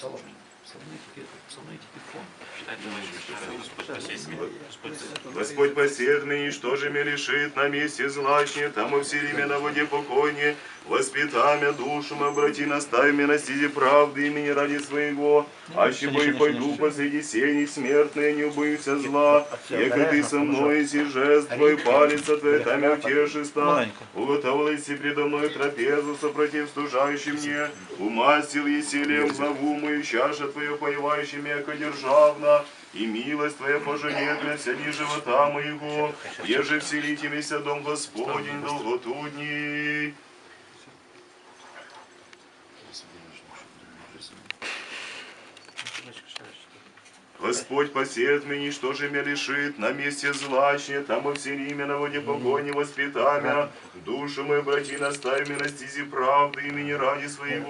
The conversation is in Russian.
somos niños. Господь посеет мне, что же мне решит на месте злачне, там и все время на воде покойне, воспитамя душу мою, обрати, наставь на стезе правды имени ради своего, а чего и пойду посреди сеней смертные, не убоюся зла, яко ты со мной, си жест твой, палец твой, там я утешиста, уготовилась и предо мной трапезу, сопротив стужающий мне, умастил еселем главу мою, чаша твою, поевающий яко державна, и милость Твоя поженет для всеми живота моего, еже вселите меня дом Господень долготудней. Господь посеет мне, что же меня лишит, на месте злачне, там и все имя на воде погони воспитамя, душу мою, брати, наставь меня на стези правды, имени ради своего.